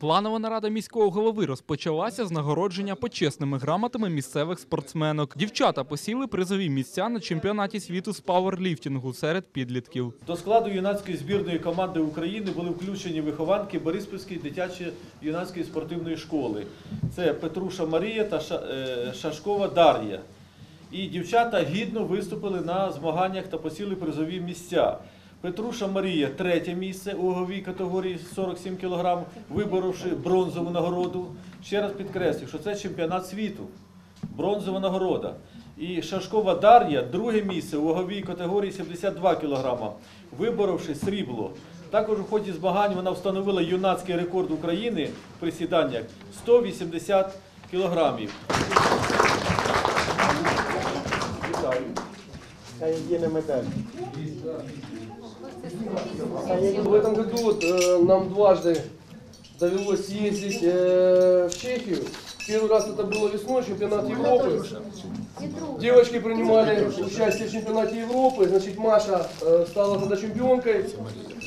Планова нарада міського голови розпочалася з нагородження почесними грамотами місцевих спортсменок. Дівчата посіли призові місця на чемпіонаті світу з пауерліфтингу серед підлітків. До складу юнацької збірної команди України були включені вихованки Бориспільської дитячої юнацької спортивної школи. Це Петруша Марія та е, Шашкова Дар'я. І дівчата гідно виступили на змаганнях та посіли призові місця. Петруша Марія третє місце у ваговій категорії 47 кг, виборовши бронзову нагороду. Ще раз підкреслю, що це чемпіонат світу бронзова нагорода. І Шашкова Дар'я друге місце у ваговій категорії 72 кг, виборовши срібло. Також у ході змагань вона встановила юнацький рекорд України в присіданнях 180 кг. Вітаю. Хай є медаль. В этом году вот, э, нам дважды довелось ездить э, в Чехию. Первый раз это было весной, чемпионат Европы. Девочки принимали участие в чемпионате Европы. Значит, Маша э, стала тогда чемпионкой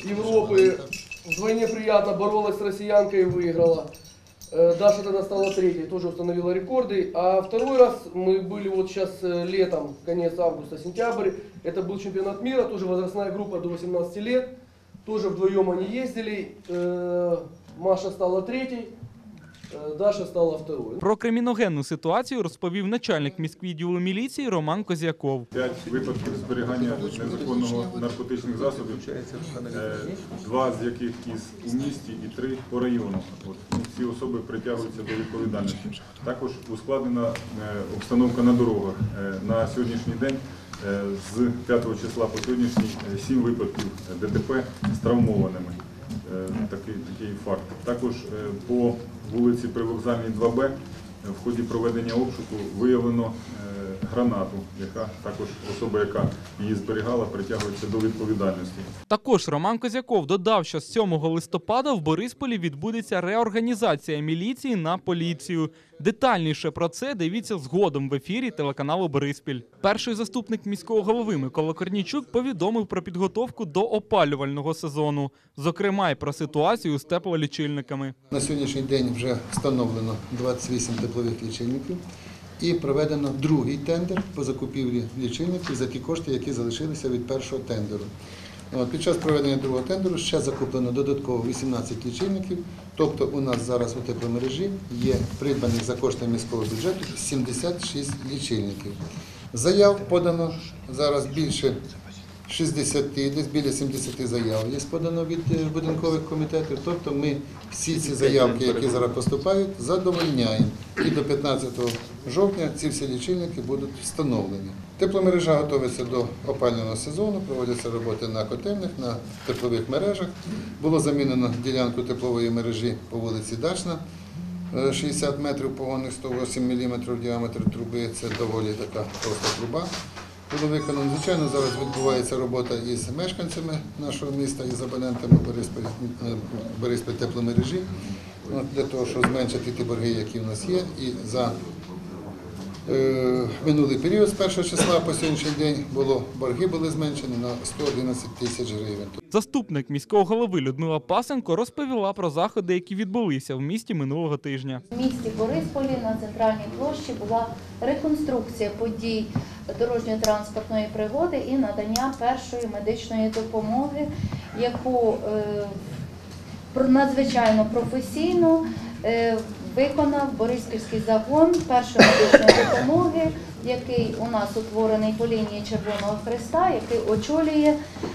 Европы. Вдвойне приятно, боролась с россиянкой и выиграла. Э, Даша тогда стала третьей, тоже установила рекорды. А второй раз мы были вот сейчас э, летом, конец августа, сентябрь. Это был чемпионат мира, тоже возрастная группа до 18 лет. Тоже вдвоем они ездили. Э, Маша стала третьей, Даша стала второй. Про криміногенну ситуацію розповів начальник міськвідділу міліції Роман Козяков. П'ять випадків зберігання незаконного наркотичних засобів, е, два з яких із у місті і три по району. От, ну, Всі особи притягуються до відповідальності. Також ускладнена е, обстановка на дорогах. Е, На сьогоднішній день е, з 5 числа по сьогоднішній е, сім випадків ДТП з травмованими. Е, Такий, такий факт. Також е, по вулиці Привокзальній 2Б е, в ході проведення обшуку виявлено е, гранату, яка також особа, яка її зберігала, притягується до відповідальності. Також Роман Козяков додав, що з 7 листопада в Борисполі відбудеться реорганізація міліції на поліцію. Детальніше про це дивіться згодом в ефірі телеканалу Бориспіль. Перший заступник міського голови Микола Корнічук повідомив про підготовку до опалювального сезону, зокрема й про ситуацію з теплолічильниками. На сьогоднішній день вже встановлено 28 теплових лічильників і проведено другий тендер по закупівлі лічильників за ті кошти, які залишилися від першого тендеру. Під час проведення другого тендеру ще закуплено додатково 18 лічильників, тобто у нас зараз у тепломережі є придбаних за кошти міського бюджету 76 лічильників. Заяв подано зараз більше 60, десь біля 70 заяв є подано від е, будинкових комітетів. Тобто ми всі ці заявки, які зараз поступають, задовольняємо. І до 15 жовтня ці всі лічильники будуть встановлені. Тепломережа готується до опалювального сезону, проводяться роботи на котельних, на теплових мережах. Було замінено ділянку теплової мережі по вулиці Дачна. е, 60 метрів погонних 108 мм діаметр труби. Це доволі така проста труба було виконано. Звичайно, зараз відбувається робота із мешканцями нашого міста, із абонентами Бориспіль, е, тепломережі, для того, щоб зменшити ті борги, які в нас є. І за е, минулий період з першого числа по сьогоднішній день було борги були зменшені на 111 тисяч гривень. Заступник міського голови Людмила Пасенко розповіла про заходи, які відбулися в місті минулого тижня. В місті Борисполі на центральній площі була реконструкція подій дорожньо-транспортної пригоди і надання першої медичної допомоги, яку е, надзвичайно професійно е, виконав Бориспільський загон першої медичної допомоги, який у нас утворений по лінії Червоного Христа, який очолює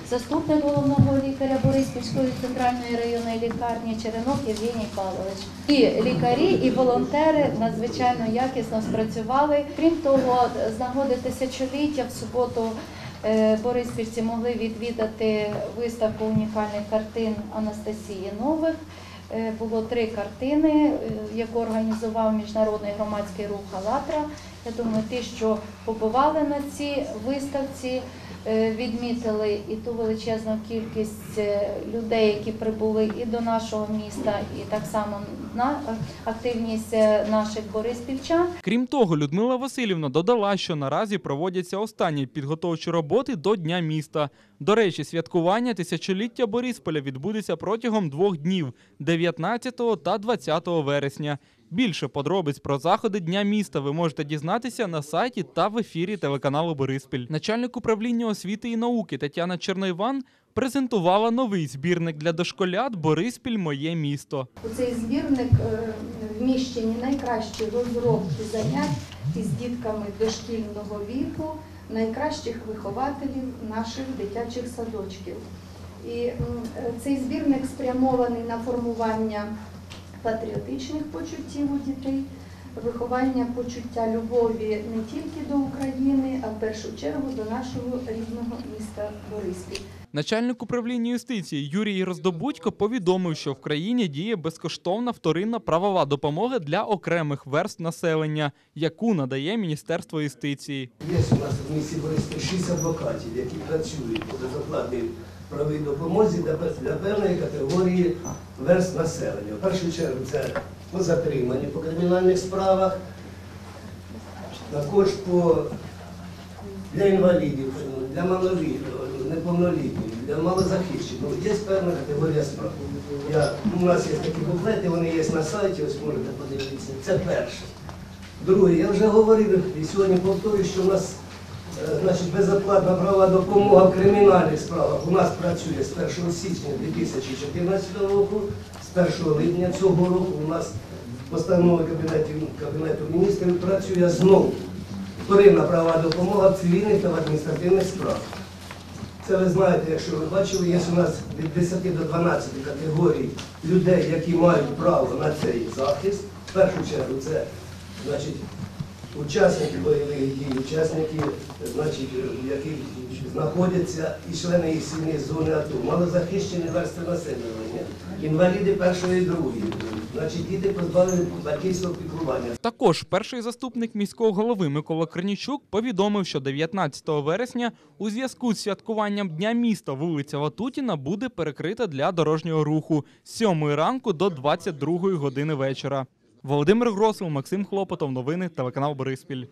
заступник головного лікаря Бориспільської центральної районної лікарні Черенок Євгеній Павлович. І лікарі, і волонтери надзвичайно якісно спрацювали. Крім того, з нагоди тисячоліття в суботу. е, Бориспільці могли відвідати виставку унікальних картин Анастасії Нових. Е, Було три картини, е, яку організував міжнародний громадський рух «АЛЛАТРА». Я думаю, ті, що побували на цій виставці, е, відмітили і ту величезну кількість людей, які прибули і до нашого міста, і так само на активність наших бориспільчан. Крім того, Людмила Васильівна додала, що наразі проводяться останні підготовчі роботи до Дня міста. До речі, святкування тисячоліття Борисполя відбудеться протягом двох днів 9 19 та 20 вересня. Більше подробиць про заходи Дня міста ви можете дізнатися на сайті та в ефірі телеканалу Бориспіль. Начальник управління освіти і науки Тетяна Черноїван презентувала новий збірник для дошколят Бориспіль Моє місто. У цей збірник е, вміщені найкращі розробки занять із дітками дошкільного віку, найкращих вихователів наших дитячих садочків. І е, цей збірник спрямований на формування патріотичних почуттів у дітей, виховання почуття любові не тільки до України, а в першу чергу до нашого рідного міста Бориспіль. Начальник управління юстиції Юрій Роздобудько повідомив, що в країні діє безкоштовна вторинна правова допомога для окремих верств населення, яку надає Міністерство юстиції. Є у нас в місті Бориспіль 6 адвокатів, які працюють по безоплатній правовій допомозі для, певної категорії верст населення. В першу чергу це по затриманню по кримінальних справах, також по для інвалідів, для малолітніх, неповнолітніх, для малозахищених. Ну, є певна категорія справ. Я, у нас є такі буклети, вони є на сайті, ось можете подивитися. Це перше. Друге, я вже говорив і сьогодні повторюю, що у нас значить, безоплатна правова допомога в кримінальних справах у нас працює з 1 січня 2014 року, з 1 липня цього року у нас постанова Кабінету, Кабінету міністрів працює знову. Вторинна правова допомога в цивільних та в адміністративних справах. Це ви знаєте, якщо ви бачили, є у нас від 10 до 12 категорій людей, які мають право на цей захист. В першу чергу це значить, учасники бойових дій, учасники, значить, які знаходяться і члени їх сім'ї з зони АТО, малозахищені верстви населення, інваліди першої і другої, значить, діти позбавлені батьківського піклування. Також перший заступник міського голови Микола Корнічук повідомив, що 19 вересня у зв'язку з святкуванням Дня міста вулиця Ватутіна буде перекрита для дорожнього руху з 7 ранку до 22 години вечора. Володимир Гросов, Максим Хлопотов. Новини телеканал Бориспіль.